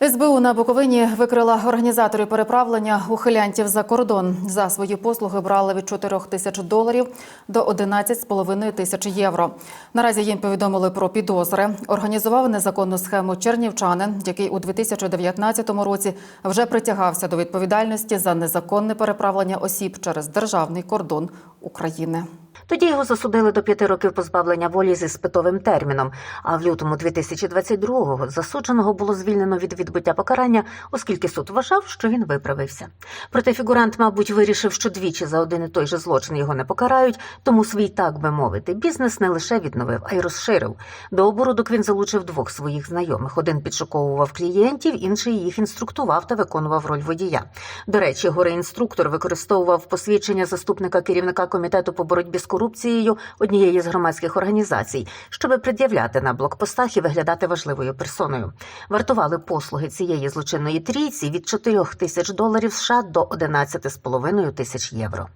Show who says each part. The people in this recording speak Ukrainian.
Speaker 1: СБУ на Буковині викрила організаторів переправлення ухилянтів за кордон. За свої послуги брали від 4 тисяч доларів до 11,5 тисяч євро. Наразі їм повідомили про підозри. Організував незаконну схему чернівчанин, який у 2019 році вже притягався до відповідальності за незаконне переправлення осіб через державний кордон України.
Speaker 2: Тоді його засудили до п'яти років позбавлення волі зі спитовим терміном. А в лютому 2022-го засудженого було звільнено від відбуття покарання, оскільки суд вважав, що він виправився. Проте фігурант, мабуть, вирішив, що двічі за один і той же злочин його не покарають, тому свій, так би мовити, бізнес не лише відновив, а й розширив. До оборудок він залучив двох своїх знайомих. Один підшуковував клієнтів, інший їх інструктував та виконував роль водія. До речі, горе-інструктор використовував посвідчення заступника керівника комітету по боротьбі з корупцією однієї з громадських організацій, щоб пред'являти на блокпостах і виглядати важливою персоною. Вартували послуги цієї злочинної трійці від 4 тисяч доларів США до 11,5 тисяч євро.